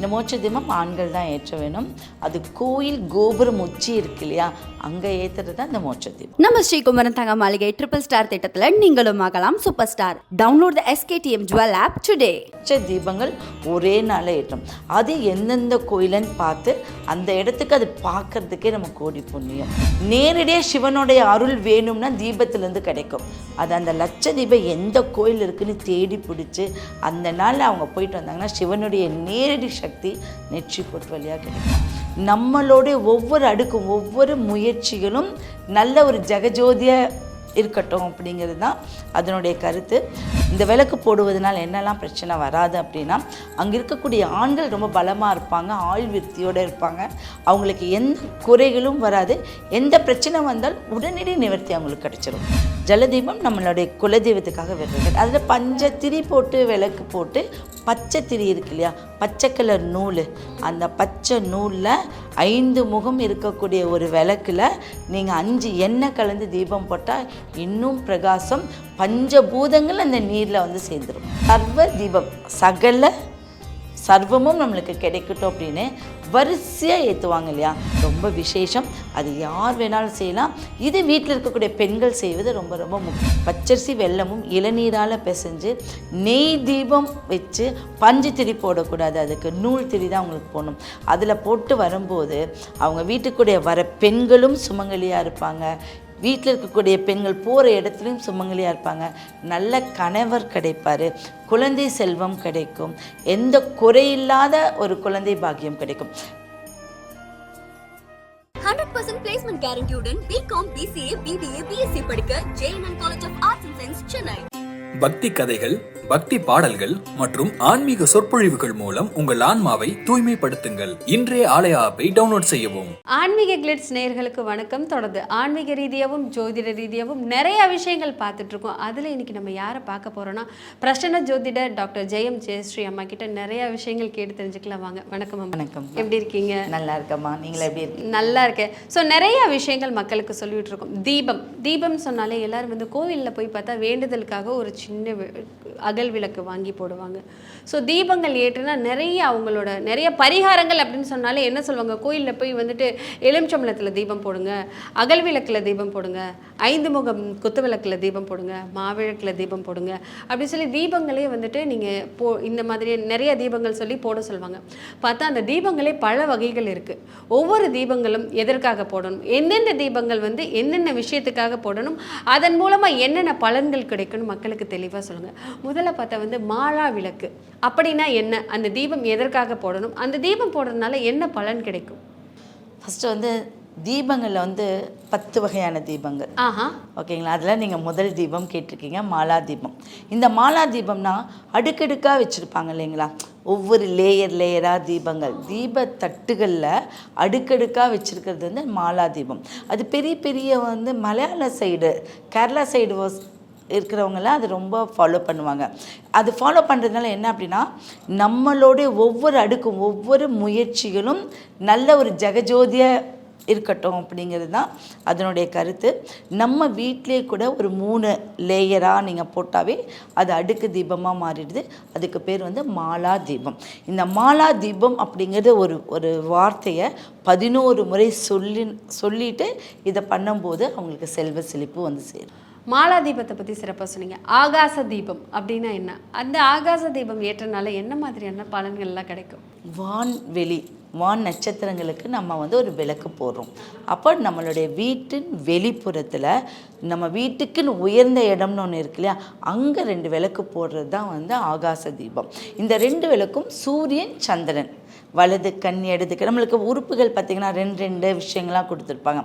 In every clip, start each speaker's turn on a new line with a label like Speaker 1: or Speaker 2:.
Speaker 1: இந்த மோட்ச தீபம் ஆண்கள் தான் ஏற்ற வேணும். அது கோயில் கோபுரம் உச்சி இருக்கு இல்லையா? அங்கே ஏற்றுறது தான் இந்த மோட்ச தீபம்.
Speaker 2: நம்ம ஸ்ரீகுமரன் தங்க மாளிகை ட்ரிபிள் ஸ்டார் திட்டத்தில் நீங்களும் ஆகலாம் super star download the SKDM jewel app today
Speaker 1: மோட்ச தீபங்கள் ஒரே நாளில் ஏற்றும் அது எந்தெந்த கோயிலுன்னு பார்த்து அந்த இடத்துக்கு அது பார்க்கறதுக்கே நம்ம கோடி புண்ணியம். நேரடியாக சிவனுடைய அருள் வேணும்னா தீபத்துலேருந்து கிடைக்கும். அது அந்த லட்ச தீபம் எந்த கோயில் இருக்குன்னு தேடி பிடிச்சி அந்த நாளில் அவங்க போயிட்டு வந்தாங்கன்னா சிவனுடைய நேரடி சக்தி நெற்றி பொட்டு வழியாக கிடைக்கும். நம்மளுடைய ஒவ்வொரு அடுக்கும் ஒவ்வொரு முயற்சிகளும் நல்ல ஒரு ஜெகஜோதியாக இருக்கட்டும் அப்படிங்கிறது தான் அதனுடைய கருத்து. இந்த விளக்கு போடுவதனால் என்னெல்லாம் பிரச்சனை வராது அப்படின்னா அங்கே இருக்கக்கூடிய ஆண்கள் ரொம்ப பலமாக இருப்பாங்க ஆழ்விருத்தியோடு இருப்பாங்க. அவங்களுக்கு எந்த குறைகளும் வராது. எந்த பிரச்சனை வந்தால் உடனடி நிவர்த்தி அவங்களுக்கு கிடச்சிடும் ஜலதீபம் நம்மளுடைய குலதெய்வத்துக்காக விடுறது. அதில் பஞ்ச திரி போட்டு விளக்கு போட்டு பச்சை திரி இருக்கு இல்லையா? பச்சை கலர் நூல். அந்த பச்சை நூலில் ஐந்து முகம் இருக்கக்கூடிய ஒரு விளக்கில் நீங்கள் அஞ்சு எண்ணெய் கலந்து தீபம் போட்டால் இன்னும் பிரகாசம் பஞ்சபூதங்கள் அந்த நீரில் வந்து சேர்ந்துடும் சர்வ தீபம். சகல சர்வமும் நம்மளுக்கு கிடைக்கட்டும் அப்படின்னு வரிசையாக ஏற்றுவாங்க இல்லையா? ரொம்ப விசேஷம். அது யார் வேணாலும் செய்யலாம். இது வீட்டில் இருக்கக்கூடிய பெண்கள் செய்வது ரொம்ப ரொம்ப முக்கியம். பச்சரிசி வெல்லமும் இளநீரால் பிசைஞ்சு நெய் தீபம் வச்சு பஞ்சு திரி போடக்கூடாது. அதுக்கு நூல் திரி தான் அவங்களுக்கு போடணும். அதில் போட்டு வரும்போது அவங்க வீட்டுக்குடைய வர பெண்களும் சுமங்கலியாக இருப்பாங்க. வீட்டில் இருக்கக்கூடிய பெண்கள் போகிற இடத்துலையும் சுமங்கலியாக இருப்பாங்க. நல்ல கணவர் கிடைப்பார். குழந்தை செல்வம் கிடைக்கும். எந்த குறையில்லாத ஒரு குழந்தை பாக்கியம் கிடைக்கும்.
Speaker 3: ஹண்ட்ரட் பர்சன்ட் பிளேஸ்மெண்ட் கேரண்டியுடன் பிகாம் பிசிஏ பிபிஏ பிஎஸ்சி படிக்க JNN college of arts and science Chennai
Speaker 4: பக்தி கதைகள் பக்தி பாடல்கள் மற்றும் ஆன்மீக சொற்பொழிவுகள் மூலம் உங்கள் ஆன்மாவை தூய்மைப்படுத்துங்கள். இன்றைய ஆலய ஆப்பை டவுன்லோட் செய்யவும்.
Speaker 5: ஆன்மீக கிளிட்ஸ் நேயர்களுக்கு வணக்கம். தொடர்ந்து ஆன்மீக ரீதியாகவும் ஜோதிட ரீதியாகவும் நிறைய விஷயங்கள் பார்த்துட்டு இருக்கோம். அதில் இன்னைக்கு நம்ம யாரை பார்க்க போறோம்னா பிரசன்ன ஜோதிடர் டாக்டர் ஜெயம் ஜெயஸ்ரீ அம்மா கிட்ட நிறைய விஷயங்கள் கேட்டு தெரிஞ்சுக்கலாம் வாங்க. வணக்கம்
Speaker 1: வணக்கம்.
Speaker 5: எப்படி இருக்கீங்க?
Speaker 1: நல்லா இருக்கம்மா. நீங்கள் எப்படி இருக்கீங்க?
Speaker 5: நல்லா இருக்கேன். ஸோ நிறைய விஷயங்கள் மக்களுக்கு சொல்லிட்டு இருக்கோம். தீபம். தீபம் சொன்னாலே எல்லாரும் வந்து கோவிலில் போய் பார்த்தா வேண்டுதலுக்காக ஒரு சின்ன வி- அகல் விளக்கு வாங்கி போடுவாங்க. ஸோ தீபங்கள் ஏற்றுனா நிறைய அவங்களோட நிறைய பரிகாரங்கள் அப்படின்னு சொன்னாலே என்ன சொல்லுவாங்க? கோயிலில் போய் வந்துட்டு எலுமிச்சம்பளத்தில் தீபம் போடுங்க அகல் விளக்கில் தீபம் போடுங்க ஐந்து முகம் குத்து விளக்கில் தீபம் போடுங்க மாவிளக்கில் தீபம் போடுங்க அப்படின்னு சொல்லி தீபங்களே வந்துட்டு நீங்கள் போ இந்த மாதிரி நிறைய தீபங்கள் சொல்லி போட சொல்லுவாங்க. பார்த்தா அந்த தீபங்களே பல வகைகள் இருக்குது ஒவ்வொரு தீபங்களும் எதற்காக போடணும்? எந்தெந்த தீபங்கள் வந்து என்னென்ன விஷயத்துக்காக போடணும்? அதன் மூலமாக என்னென்ன பலன்கள் கிடைக்கணும் மக்களுக்கு தெளிவாக சொல்லுங்கள் முதல்ல பார்த்தா வந்து மாலா விளக்கு. அப்படின்னா என்ன? அந்த தீபம் எதற்காக போடணும்? அந்த தீபம் போடுறதுனால என்ன பலன் கிடைக்கும்?
Speaker 1: ஃபஸ்ட்டு வந்து தீபங்களில் வந்து பத்து வகையான தீபங்கள்.
Speaker 5: ஆஹா.
Speaker 1: ஓகேங்களா? அதில் நீங்கள் முதல் தீபம் கேட்டிருக்கீங்க மாலா தீபம். இந்த மாலா தீபம்னா அடுக்கடுக்காக வச்சுருப்பாங்க இல்லைங்களா? ஒவ்வொரு லேயர் லேயராக தீபங்கள். தீப தட்டுகளில் அடுக்கடுக்காக வச்சுருக்கிறது வந்து மாலா தீபம். அது பெரிய பெரிய வந்து மலையாள சைடு கேரளா சைடு இருக்கிறவங்களாம் அது ரொம்ப ஃபாலோ பண்ணுவாங்க. அது ஃபாலோ பண்ணுறதுனால என்ன அப்படின்னா நம்மளுடைய ஒவ்வொரு அடுக்கும் ஒவ்வொரு முயற்சிகளும் நல்ல ஒரு ஜெகஜோதியாக இருக்கட்டும் அப்படிங்கிறது தான் அதனுடைய கருத்து. நம்ம வீட்டிலே கூட ஒரு மூணு லேயராக நீங்கள் போட்டாவே அது அடுக்கு தீபமாக மாறிடுது. அதுக்கு பேர் வந்து மாலா தீபம். இந்த மாலா தீபம் அப்படிங்கிறது ஒரு ஒரு வார்த்தையை பதினோரு முறை சொல்லி சொல்லிட்டு இதை பண்ணும்போது அவங்களுக்கு செல்வ செழிப்பு வந்து சேரும்.
Speaker 5: மாலா தீபத்தை பற்றி சிறப்பாக சொன்னீங்க. ஆகாச தீபம் அப்படின்னா என்ன? அந்த ஆகாச தீபம் ஏற்றனால என்ன மாதிரியான பலன்கள்லாம் கிடைக்கும்?
Speaker 1: வான்வெளி வான் நட்சத்திரங்களுக்கு நம்ம வந்து ஒரு விளக்கு போடுறோம். அப்போ நம்மளுடைய வீட்டின் வெளிப்புறத்தில் நம்ம வீட்டுக்குன்னு உயர்ந்த இடம்னு ஒன்று இருக்கு இல்லையா? அங்கே ரெண்டு விளக்கு போடுறது தான் வந்து ஆகாச தீபம். இந்த ரெண்டு விளக்கும் சூரியன் சந்திரன். வலது கண் இடது கண். நம்மளுக்கு உறுப்புகள் பார்த்திங்கன்னா ரெண்டு ரெண்டு விஷயங்கள்லாம் கொடுத்துருப்பாங்க.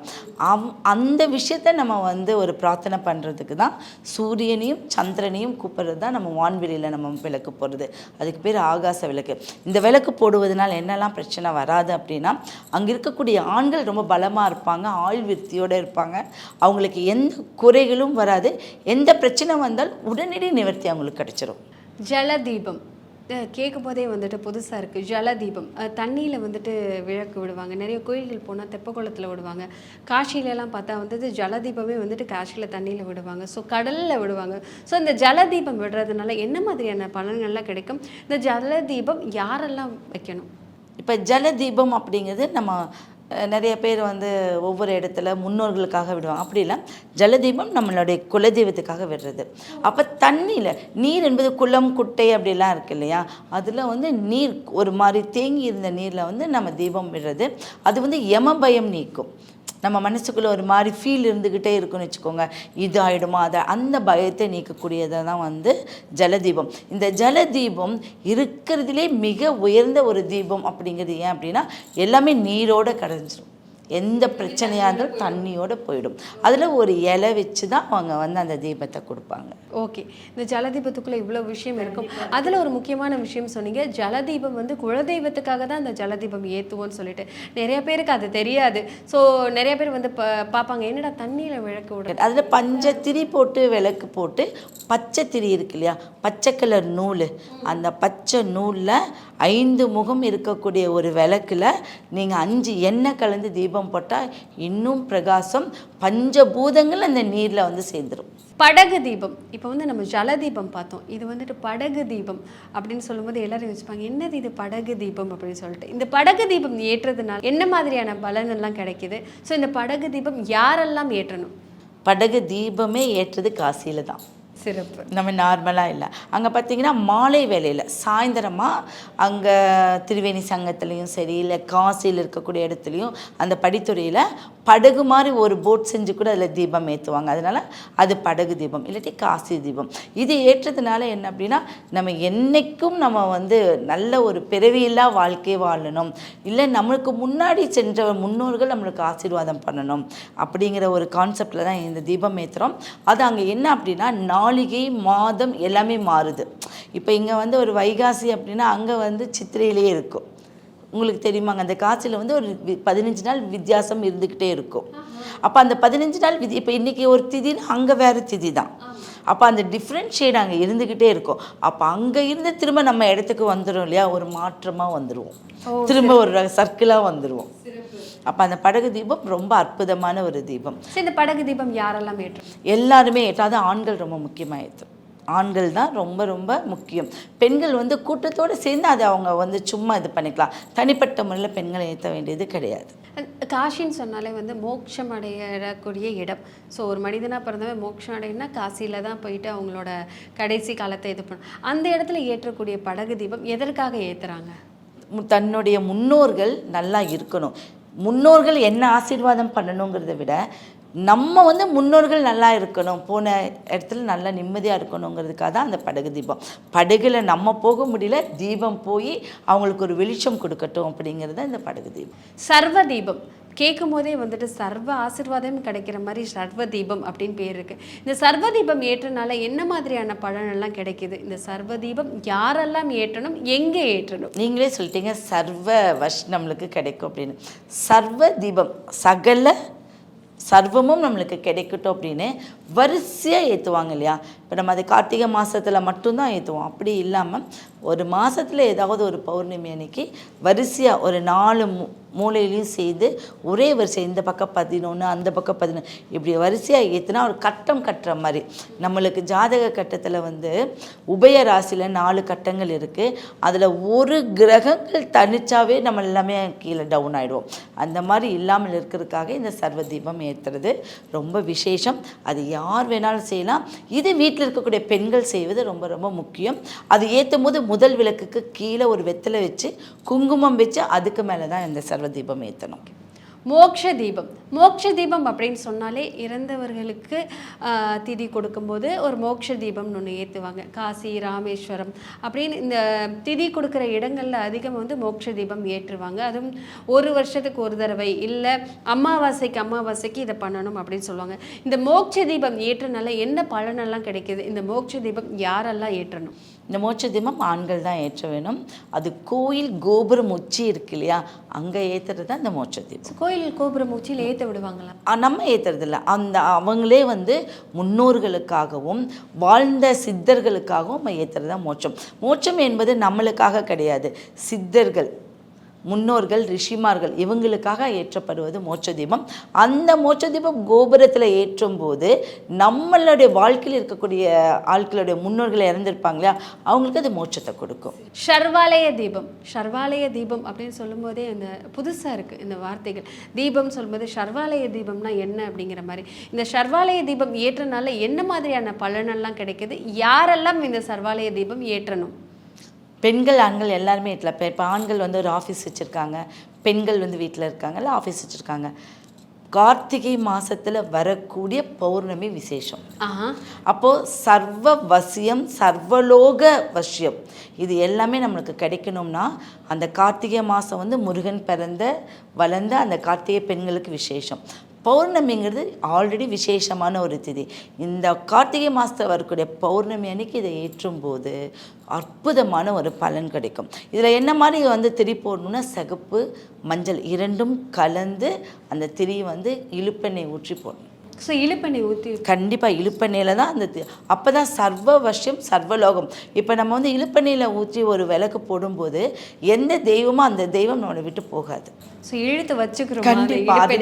Speaker 1: அவ் அந்த விஷயத்த நம்ம வந்து ஒரு பிரார்த்தனை பண்ணுறதுக்கு தான் சூரியனையும் சந்திரனையும் கூப்பிட்றது தான் நம்ம வான்வெளியில் நம்ம விளக்கு போடுறது. அதுக்கு பேர் ஆகாச விளக்கு. இந்த விளக்கு போடுவதனால் என்னெல்லாம் பிரச்சனை வராது அப்படின்னா அங்கே இருக்கக்கூடிய ஆண்கள் ரொம்ப பலமாக இருப்பாங்க ஆழ்விருத்தியோடு இருப்பாங்க. அவங்களுக்கு எந்த குறைகளும் வராது. எந்த பிரச்சனை வந்தால் உடனடி நிவர்த்தி அவங்களுக்கு கிடச்சிரும்.
Speaker 5: ஜலதீபம். கேட்கும் போதே வந்துட்டு புதுசாக இருக்குது ஜலதீபம். தண்ணியில் வந்துட்டு விளக்கு விடுவாங்க. நிறைய கோயில்கள் போனால் தெப்பக்குளத்தில் விடுவாங்க. காஷியிலலாம் பார்த்தா வந்துட்டு ஜலதீபமே வந்துட்டு காஷியில் தண்ணியில் விடுவாங்க. ஸோ கடலில் விடுவாங்க. ஸோ இந்த ஜலதீபம் விடுறதுனால என்ன மாதிரியான பலன்கள்லாம் கிடைக்கும்? இந்த ஜலதீபம் யாரெல்லாம் வைக்கணும்?
Speaker 1: இப்போ ஜலதீபம் அப்படிங்கிறது நம்ம நிறைய பேர் வந்து ஒவ்வொரு இடத்துல முன்னோர்களுக்காக விடுவாங்க. அப்படிலாம் ஜலதீபம் நம்மளுடைய குலதெய்வத்துக்காக விடுறது. அப்போ தண்ணியில் நீர் என்பது குளம் குட்டை அப்படிலாம் இருக்கு இல்லையா? அதில் வந்து நீர் ஒரு மாதிரி தேங்கி இருந்த நீரில் வந்து நம்ம தீபம் விடுறது. அது வந்து யம பயம் நீக்கும். நம்ம மனசுக்குள்ளே ஒரு மாதிரி ஃபீல் இருந்துக்கிட்டே இருக்குன்னு வச்சுக்கோங்க. இது ஆகிடுமா அதை அந்த பயத்தை நீக்கக்கூடியதை தான் வந்து ஜலதீபம். இந்த ஜலதீபம் இருக்கிறதுலே மிக உயர்ந்த ஒரு தீபம் அப்படிங்கிறது ஏன் அப்படின்னா எல்லாமே நீரோடு கரைஞ்சிரும். எந்த பிரச்சனையாக இருந்தாலும் தண்ணியோட போயிடும். அதில் ஒரு இலை வச்சு தான் அவங்க வந்து அந்த தீபத்தை கொடுப்பாங்க.
Speaker 5: ஓகே. இந்த ஜலதீபத்துக்குள்ள இவ்வளோ விஷயம் இருக்கும். அதில் ஒரு முக்கியமான விஷயம் சொன்னீங்க. ஜலதீபம் வந்து குலதெய்வத்துக்காக தான் அந்த ஜலதீபம் ஏற்றுவோம்னு சொல்லிட்டு. நிறைய பேருக்கு அது தெரியாது. ஸோ நிறைய பேர் வந்து ப பார்ப்பாங்க என்னடா தண்ணியில் விளக்கு விட
Speaker 1: அதில் பஞ்சத்திரி போட்டு விளக்கு போட்டு பச்சை திரி இருக்கு இல்லையா? பச்சை கலர் நூல். அந்த பச்சை நூலில் ஐந்து முகம் இருக்கக்கூடிய ஒரு விளக்குல நீங்கள் அஞ்சு எண்ணெய் கலந்து தீபம் போட்டால் இன்னும் பிரகாசம் பஞ்சபூதங்கள் அந்த நீரில் வந்து சேர்ந்துடும்
Speaker 5: படகு தீபம். இப்போ வந்து நம்ம ஜல தீபம் பார்த்தோம். இது வந்துட்டு படகு தீபம் அப்படின்னு சொல்லும்போது எல்லாரும் யோசிப்பாங்க என்னது இது படகு தீபம் அப்படின்னு சொல்லிட்டு. இந்த படகு தீபம் ஏற்றுறதுனால என்ன மாதிரியான பலன் எல்லாம் கிடைக்குது? ஸோ இந்த படகு தீபம் யாரெல்லாம் ஏற்றணும்?
Speaker 1: படகு தீபமே ஏற்றது காசியில் தான்
Speaker 5: சிறப்பு.
Speaker 1: நம்ம நார்மலாக இல்லை. அங்கே பார்த்தீங்கன்னா மாலை வேலையில் சாயந்தரமாக அங்கே திருவேணி சங்கத்துலேயும் சரி இல்லை காசியில் இருக்கக்கூடிய இடத்துலையும் அந்த படித்துறையில் படகு மாதிரி ஒரு போட் செஞ்சு கூட அதில் தீபம் ஏற்றுவாங்க அதனால் அது படகு தீபம் இல்லாட்டி காசி தீபம். இது ஏற்றதுனால என்ன அப்படின்னா நம்ம என்னைக்கும் நம்ம வந்து நல்ல ஒரு பிறவியில்லா வாழ்க்கை வாழணும். இல்லை நம்மளுக்கு முன்னாடி சென்ற முன்னோர்கள் நம்மளுக்கு ஆசீர்வாதம் பண்ணணும் அப்படிங்கிற ஒரு கான்செப்டில் தான் இந்த தீபம் ஏற்றுறோம் அது அங்கே என்ன அப்படின்னா நாளிகை மாதம் எல்லாமே மாறுது. இப்போ இங்கே வந்து ஒரு வைகாசி அப்படின்னா அங்கே வந்து சித்திரையிலே இருக்கும். உங்களுக்கு தெரியுமாங்க? அந்த காசியில் வந்து ஒரு பதினஞ்சு நாள் வித்தியாசம் இருந்துக்கிட்டே இருக்கும். அப்போ அந்த பதினஞ்சு நாள் விதி இப்போ இன்றைக்கி ஒரு திதினா அங்கே வேறு திதி தான். அப்போ அந்த டிஃப்ரெண்ட் ஷேட் அங்கே இருந்துக்கிட்டே இருக்கும். அப்போ அங்கே இருந்து திரும்ப நம்ம இடத்துக்கு வந்துடும் இல்லையா? ஒரு மாற்றமாக வந்துடுவோம் திரும்ப ஒரு சர்க்கிளாக வந்துடுவோம் அப்போ அந்த படகு தீபம் ரொம்ப அற்புதமான ஒரு தீபம்.
Speaker 5: இந்த படகு தீபம் யாரெல்லாம் ஏற்றும்
Speaker 1: எல்லாருமே ஏற்றாது ஆண்கள் ரொம்ப முக்கியமாக ஏற்றும் ஆண்கள் தான் ரொம்ப ரொம்ப முக்கியம். பெண்கள் வந்து கூட்டத்தோடு சேர்ந்து அதை அவங்க வந்து சும்மா இது பண்ணிக்கலாம். தனிப்பட்ட முறையில் பெண்களை ஏற்ற வேண்டியது கிடையாது.
Speaker 5: காஷின்னு சொன்னாலே வந்து மோட்சம் அடையக்கூடிய இடம். ஸோ ஒரு மனிதனாக பிறந்தவன் மோட்சம் அடையினா காசியில் தான் போயிட்டு அவங்களோட கடைசி காலத்தை இது பண்ணும் அந்த இடத்துல ஏற்றக்கூடிய படகு தீபம் எதற்காக ஏற்றுறாங்க
Speaker 1: தன்னுடைய முன்னோர்கள் நல்லா இருக்கணும். முன்னோர்கள் என்ன ஆசீர்வாதம் பண்ணணுங்கிறத விட நம்ம வந்து முன்னோர்கள் நல்லா இருக்கணும் போன இடத்துல நல்லா நிம்மதியாக இருக்கணுங்கிறதுக்காக தான் அந்த படகு தீபம். படகுல நம்ம போக முடியல தீபம் போய் அவங்களுக்கு ஒரு வெளிச்சம் கொடுக்கட்டும் அப்படிங்கிறது தான் இந்த படகு தீபம்.
Speaker 5: சர்வ தீபம். கேட்கும் போதே வந்துட்டு சர்வ ஆசிர்வாதம் கிடைக்கிற மாதிரி சர்வ தீபம் அப்படின்னு பேர் இருக்கு. இந்த சர்வ தீபம் ஏற்றனால என்ன மாதிரியான பலன் எல்லாம் கிடைக்குது? இந்த சர்வ தீபம் யாரெல்லாம் ஏற்றணும் எங்கே ஏற்றணும்?
Speaker 1: நீங்களே சொல்லிட்டீங்க சர்வ வஷ் நம்மளுக்கு கிடைக்கும் அப்படின்னு. சர்வ தீபம் சகல சர்வமும் நம்மளுக்கு கிடைக்கட்டும் அப்படின்னு வரிசையாக ஏற்றுவாங்க இல்லையா? இப்போ நம்ம அது கார்த்திகை மாதத்தில் மட்டும்தான் ஏற்றுவோம் அப்படி இல்லாமல் ஒரு மாதத்தில் ஏதாவது ஒரு பௌர்ணமி அன்னைக்கு வரிசையாக ஒரு நாலு மூ மூலையிலையும் செய்து ஒரே வரிசை இந்த பக்கம் பதினொன்று அந்த பக்கம் பதினொன்று இப்படி வரிசையாக ஏற்றுனா ஒரு கட்டம் கட்டுற மாதிரி. நம்மளுக்கு ஜாதக கட்டத்தில் வந்து உபய ராசியில் நாலு கட்டங்கள் இருக்குது அதில் ஒரு கிரகங்கள் தனிச்சாவே நம்ம எல்லாமே கீழே டவுன் ஆகிடுவோம் அந்த மாதிரி இல்லாமல் இருக்கிறதுக்காக இந்த சர்வ தீபம் ஏற்றுறது ரொம்ப விசேஷம். அது யார் வேணாலும் செய்யலாம். இது வீட்டில் இருக்கக்கூடிய பெண்கள் செய்வது ரொம்ப ரொம்ப முக்கியம். அது ஏற்றும் போது முதல் விளக்குக்கு கீழே ஒரு வெத்தலை வச்சு குங்குமம் வச்சு அதுக்கு மேலே தான் இந்த சர்வ தீபம் ஏற்றணும்
Speaker 5: மோக்ஷ தீபம் மோக்ஷ தீபம் அப்படின்னு சொன்னாலே இறந்தவர்களுக்கு திதி கொடுக்கும்போது ஒரு மோக்ஷ தீபம்னு ஒன்று ஏற்றுவாங்க காசி ராமேஸ்வரம் அப்படின்னு இந்த திதி கொடுக்குற இடங்களில் அதிகம் வந்து மோக்ஷ தீபம் ஏற்றுவாங்க. அதுவும் ஒரு வருஷத்துக்கு ஒரு தடவை இல்லை அமாவாசைக்கு அமாவாசைக்கு இதை பண்ணணும் அப்படின்னு சொல்லுவாங்க. இந்த மோக்ஷ தீபம் ஏற்றனால என்ன பலனெல்லாம் கிடைக்குது? இந்த மோக்ஷ தீபம் யாரெல்லாம் ஏற்றணும்?
Speaker 1: இந்த மோட்ச தீபம் ஆண்கள் தான் ஏற்ற வேணும். அது கோயில் கோபுரம் உச்சி இருக்கு இல்லையா? அங்கே ஏற்றுறது தான் இந்த மோட்ச தீபம்.
Speaker 5: கோயில் கோபுரம் உச்சியில் ஏற்ற விடுவாங்களா?
Speaker 1: நம்ம ஏற்றுறதில்ல அந்த அவங்களே வந்து முன்னோர்களுக்காகவும் வாழ்ந்த சித்தர்களுக்காகவும் நம்ம ஏற்றுறது தான் மோட்சம். மோட்சம் என்பது நம்மளுக்காக கிடையாது. சித்தர்கள் முன்னோர்கள் ரிஷிமார்கள் இவங்களுக்காக ஏற்றப்படுவது மோட்ச தீபம் அந்த மோட்ச தீபம் கோபுரத்தில் ஏற்றும் போது நம்மளுடைய வாழ்க்கையில் இருக்கக்கூடிய ஆட்களுடைய முன்னோர்கள் இறந்துருப்பாங்க இல்லையா? அவங்களுக்கு அது மோட்சத்தை கொடுக்கும்.
Speaker 5: ஷர்வாலய தீபம். ஷர்வாலய தீபம் அப்படின்னு சொல்லும்போதே இந்த புதுசாக இருக்குது இந்த வார்த்தைகள். தீபம் சொல்லும்போது ஷர்வாலய தீபம்னா என்ன அப்படிங்கிற மாதிரி. இந்த ஷர்வாலய தீபம் ஏற்றனால என்ன மாதிரியான பலனெல்லாம் கிடைக்குது? யாரெல்லாம் இந்த சர்வாலய தீபம் ஏற்றணும்?
Speaker 1: பெண்கள் ஆண்கள் எல்லாருமே வீட்டில் இப்போ இப்போ ஆண்கள் வந்து ஒரு ஆஃபீஸ் வச்சுருக்காங்க. பெண்கள் வந்து வீட்டில் இருக்காங்கல்ல ஆஃபீஸ் வச்சுருக்காங்க. கார்த்திகை மாசத்துல வரக்கூடிய பௌர்ணமி விசேஷம். அப்போது சர்வ வசியம் சர்வலோக வசியம். இது எல்லாமே நம்மளுக்கு கிடைக்கணும்னா அந்த கார்த்திகை மாதம் வந்து முருகன் பிறந்த வளர்ந்த அந்த கார்த்திகை பெண்களுக்கு விசேஷம். பௌர்ணமிங்கிறது ஆல்ரெடி விசேஷமான ஒரு திதி. இந்த கார்த்திகை மாதத்தில் வரக்கூடிய பௌர்ணமி அன்னைக்கு இதை ஏற்றும் போது அற்புதமான ஒரு பலன் கிடைக்கும். இதில் என்ன மாதிரி வந்து திரி போடணும்னா சிகப்பு மஞ்சள் இரண்டும் கலந்து அந்த திரி வந்து இழுப்பெண்ணெய் ஊற்றி போடணும்.
Speaker 5: ஸோ இழுப்பெண்ணெய் ஊற்றி
Speaker 1: கண்டிப்பாக இழுப்பெண்ணெயில் தான் அந்த அப்போ தான் சர்வ வசியம் சர்வலோகம் இப்போ நம்ம வந்து இழுப்பெண்ணெயில் ஊற்றி ஒரு விளக்கு போடும்போது எந்த தெய்வமோ அந்த தெய்வம் நம்மளை விட்டு போகாது.
Speaker 5: ஸோ இழுத்து வச்சுக்கிறோம்?
Speaker 1: கண்டிப்பாக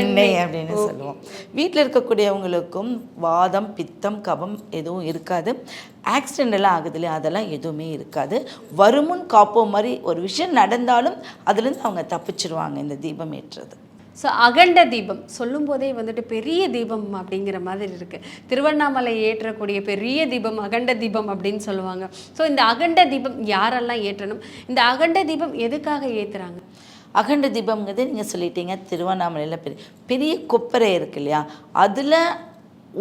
Speaker 1: எண்ணெய் அப்படின்னு சொல்லுவோம். வீட்டில் இருக்கக்கூடியவங்களுக்கும் வாதம் பித்தம் கபம் எதுவும் இருக்காது. ஆக்சிடென்ட் எல்லாம் ஆகுது இல்லையா? அதெல்லாம் எதுவுமே இருக்காது. வருமுன் காப்போம் மாதிரி ஒரு விஷயம் நடந்தாலும் அதுலேருந்து அவங்க தப்பிச்சிருவாங்க இந்த தீபம் ஏற்றுறது.
Speaker 5: ஸோ அகண்ட தீபம். சொல்லும்போதே வந்துட்டு பெரிய தீபம் அப்படிங்கிற மாதிரி இருக்குது திருவண்ணாமலை ஏற்றக்கூடிய பெரிய தீபம் அகண்ட தீபம் அப்படின்னு சொல்லுவாங்க. ஸோ இந்த அகண்ட தீபம் யாரெல்லாம் ஏற்றணும்? இந்த அகண்ட தீபம் எதுக்காக ஏற்றுறாங்க
Speaker 1: அகண்ட தீபம்ங்கிறது நீங்கள் சொல்லிட்டீங்க திருவண்ணாமலையில் பெரிய பெரிய கொப்பரை இருக்கு இல்லையா? அதில்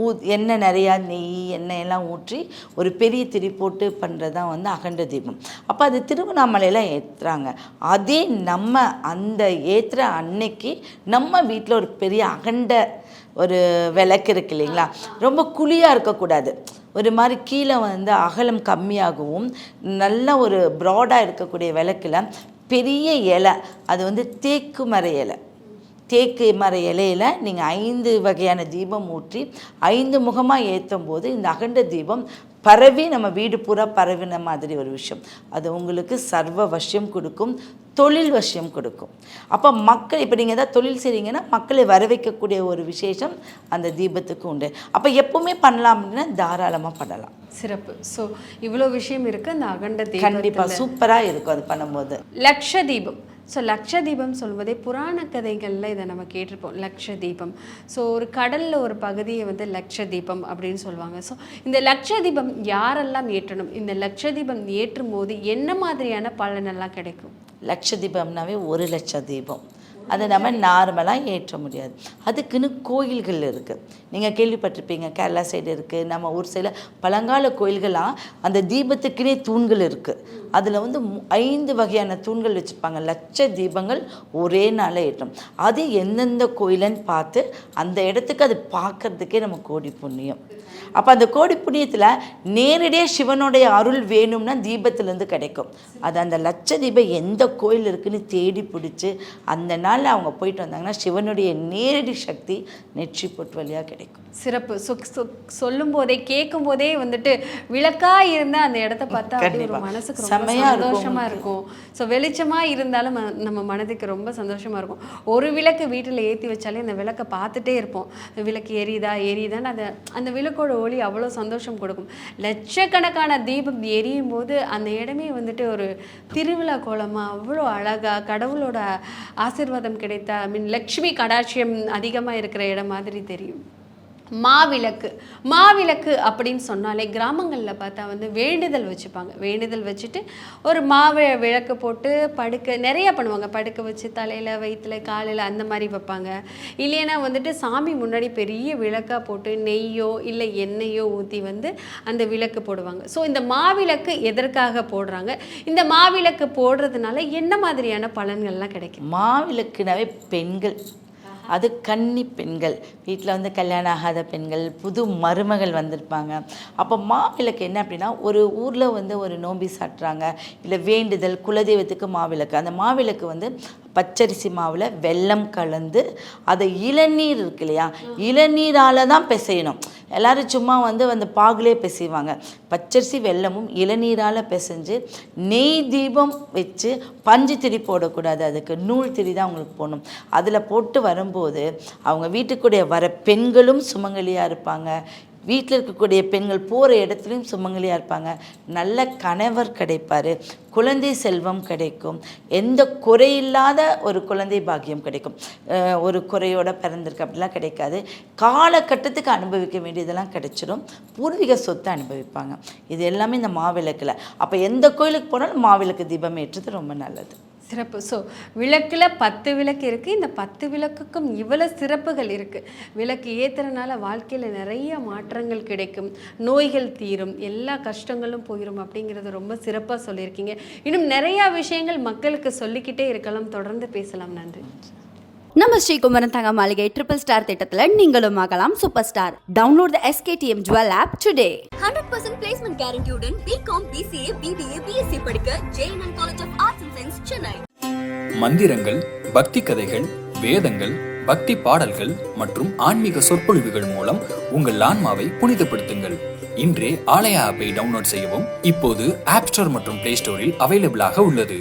Speaker 1: ஊ எண்ணெய் நிறையா நெய் எண்ணெய் எல்லாம் ஊற்றி ஒரு பெரிய திரி போட்டு பண்ணுறது தான் வந்து அகண்ட தீபம். அப்போ அது திருவண்ணாமலையில் ஏற்றுறாங்க அதே நம்ம அந்த ஏற்றுற அன்னைக்கு நம்ம வீட்டில் ஒரு பெரிய அகண்ட ஒரு விளக்கு இருக்கு இல்லைங்களா? ரொம்ப குழியாக இருக்கக்கூடாது. ஒரு மாதிரி கீழே வந்து அகலம் கம்மியாகவும் நல்ல ஒரு ப்ராடாக இருக்கக்கூடிய விளக்கில் பெரிய இலை அது வந்து தேக்கு மர இலை. தேக்கு மர இலையில நீங்கள் ஐந்து வகையான தீபம் ஊற்றி ஐந்து முகமாக ஏற்றும் போது இந்த அகண்ட தீபம் பரவி நம்ம வீடு பூரா பரவின மாதிரி ஒரு விஷயம். அது உங்களுக்கு சர்வ வசியம் கொடுக்கும் தொழில் வசியம் கொடுக்கும். அப்போ மக்கள் இப்போ நீங்கள் ஏதாவது தொழில் செய்கிறீங்கன்னா மக்களை வர வைக்கக்கூடிய ஒரு விசேஷம் அந்த தீபத்துக்கு உண்டு. அப்போ எப்பவுமே பண்ணலாம் அப்படின்னா தாராளமாக பண்ணலாம்.
Speaker 5: சிறப்பு. ஸோ இவ்வளோ விஷயம் இருக்கு. அந்த அகண்ட
Speaker 1: கண்டிப்பாக சூப்பராக இருக்கும் அது பண்ணும்போது.
Speaker 5: லக்ஷ தீபம். ஸோ லக்ஷ தீபம் சொல்வதே புராண கதைகளில் இதை நம்ம கேட்டிருப்போம் லக்ஷ தீபம் ஸோ ஒரு கடலில் ஒரு பகுதியை வந்து லக்ஷ தீபம் அப்படின்னு சொல்லுவாங்க. ஸோ இந்த லக்ஷ தீபம் யாரெல்லாம் ஏற்றணும்? இந்த லக்ஷ தீபம் ஏற்றும் போது என்ன மாதிரியான பலனெல்லாம் கிடைக்கும்?
Speaker 1: லட்ச தீபம்னாவே ஒரு லட்ச தீபம் அதை நம்ம நார்மலாக ஏற்ற முடியாது. அதுக்குன்னு கோயில்கள் இருக்குது நீங்கள் கேள்விப்பட்டிருப்பீங்க கேரளா சைடு இருக்குது நம்ம ஊர் சைடில் பழங்கால கோயில்களாக அந்த தீபத்துக்குனே தூண்கள் இருக்குது அதில் வந்து மு- ஐந்து வகையான தூண்கள் வச்சுருப்பாங்க லட்ச தீபங்கள் ஒரே நாளில் ஏற்றும். அது எந்தெந்த கோயிலன்னு பார்த்து அந்த இடத்துக்கு அது பார்க்கறதுக்கே நம்ம கோடி புண்ணியம். அப்போ அந்த கோடி புண்ணியத்தில் நேரடியாக சிவனுடைய அருள் வேணும்னா தீபத்துலேருந்து கிடைக்கும். அது அந்த லட்ச தீபம் எந்த கோயில் இருக்குன்னு தேடி பிடிச்சி அந்த நாளில் அவங்க போயிட்டு வந்தாங்கன்னா சிவனுடைய நேரடி சக்தி நெற்றி பொட்டு வழியாக கிடைக்கும்.
Speaker 5: சிறப்பு. சொ சொல்லும் போதே கேட்கும் போதே வந்துட்டு விளக்கா இருந்தா அந்த இடத்த பார்த்தா. மனசுக்கு
Speaker 1: இருக்கும்
Speaker 5: சந்தோஷமா இருக்கும். ஸோ வெளிச்சமா இருந்தாலும் நம்ம மனதுக்கு ரொம்ப சந்தோஷமா இருக்கும். ஒரு விளக்கு வீட்டில் ஏற்றி வச்சாலே அந்த விளக்கை பார்த்துட்டே இருப்போம். விளக்கு எரியுதா எரியுதான்னு அந்த அந்த விளக்கோட ஒளி அவ்வளோ சந்தோஷம் கொடுக்கும். லட்சக்கணக்கான தீபம் எரியும் போது அந்த இடமே வந்துட்டு ஒரு திருவிழா கோலமா அவ்வளோ அழகா கடவுளோட ஆசீர்வாதம் கிடைத்த ஐ மீன் லக்ஷ்மி கடாட்சியம் அதிகமாக இருக்கிற இடம் மாதிரி தெரியும். மாவிளக்கு. மாவிளக்கு அப்படின்னு சொன்னாலே கிராமங்களில் பார்த்தா வந்து வேண்டுதல் வச்சுப்பாங்க. வேண்டுதல் வச்சுட்டு ஒரு மாவு விளக்கு போட்டு படுக்க நிறைய பண்ணுவாங்க. படுக்க வச்சு தலையில் வயிற்றுல காலையில் அந்த மாதிரி வைப்பாங்க. இல்லைன்னா வந்துட்டு சாமி முன்னாடி பெரிய விளக்காக போட்டு நெய்யோ இல்லை எண்ணெயோ ஊற்றி வந்து அந்த விளக்கு போடுவாங்க. ஸோ இந்த மாவிளக்கு எதற்காக போடுறாங்க? இந்த மாவிளக்கு போடுறதுனால என்ன மாதிரியான பலன்கள்லாம் கிடைக்கும்?
Speaker 1: மாவிளக்குனாவே பெண்கள் அது கன்னி பெண்கள். வீட்டில் வந்து கல்யாணம் ஆகாத பெண்கள் புது மருமகள் வந்திருப்பாங்க. அப்போ மாவிளக்கு என்ன அப்படின்னா ஒரு ஊரில் வந்து ஒரு நோம்பி சாட்டுறாங்க. இல்லை வேண்டுதல் குலதெய்வத்துக்கு மாவிளக்கு. அந்த மாவிளக்கு வந்து பச்சரிசி மாவில் வெல்லம் கலந்து அதை இளநீர் இருக்கு இல்லையா? இளநீரால் தான் பிசையணும். எல்லோரும் சும்மா வந்து அந்த பாகுலே பிசைவாங்க. பச்சரிசி வெல்லமும் இளநீரால் பிசைஞ்சு நெய் தீபம் வச்சு பஞ்சு திரி போடக்கூடாது. அதுக்கு நூல் திரி தான் அவங்களுக்கு போடணும். அதில் போட்டு வரும்போது அவங்க வீட்டுக்குடைய வர பெண்களும் சுமங்கலியாக இருப்பாங்க. வீட்டில் இருக்கக்கூடிய பெண்கள் போகிற இடத்துலையும் சுமங்கலியாக இருப்பாங்க. நல்ல கணவர் கிடைப்பார். குழந்தை செல்வம் கிடைக்கும். எந்த குறையில்லாத ஒரு குழந்தை பாக்கியம் கிடைக்கும். ஒரு குறையோட பிறந்திருக்கு அப்படிலாம் கிடைக்காது. காலகட்டத்துக்கு அனுபவிக்க வேண்டியதெல்லாம் கிடைச்சிடும் பூர்வீக சொத்தை அனுபவிப்பாங்க. இது எல்லாமே இந்த மாவிளக்கில். அப்போ எந்த கோயிலுக்கு போனாலும் மாவிளக்கு தீபம் ஏற்றுறது ரொம்ப நல்லது.
Speaker 5: சிறப்பு. ஸோ விளக்கில் பத்து விளக்கு இருக்குது இந்த பத்து விளக்குக்கும் இவ்வளோ சிறப்புகள் இருக்குது விளக்கு ஏற்றுறனால வாழ்க்கையில் நிறைய மாற்றங்கள் கிடைக்கும். நோய்கள் தீரும். எல்லா கஷ்டங்களும் போயிடும் அப்படிங்கிறது ரொம்ப சிறப்பாக சொல்லியிருக்கீங்க. இன்னும் நிறையா விஷயங்கள் மக்களுக்கு சொல்லிக்கிட்டே இருக்கலாம். தொடர்ந்து பேசலாம். நன்றி.
Speaker 2: நம்ம ஸ்ரீகுமரன் தங்க மாளிகை ட்ரிபிள் ஸ்டார் திட்டத்தில் நீங்களும் ஆகலாம் super star download the SKTM jewel app today
Speaker 3: hundred percent placement கேரண்டியுடன் BCom BCA BBA BSc படிக்க JNN college of arts and science Chennai
Speaker 4: மந்திரங்கள் பக்தி கதைகள் வேதங்கள் பக்தி பாடல்கள் மற்றும் ஆன்மீக சொற்பொழிவுகள் மூலம் உங்கள் ஆன்மாவை புனிதப்படுத்துங்கள். இன்றே ஆலயா ஆப்பை டவுன்லோட் செய்யவும் இப்போது ஆப் ஸ்டோர் மற்றும் பிளே ஸ்டோரில் அவைலபிளாக உள்ளது.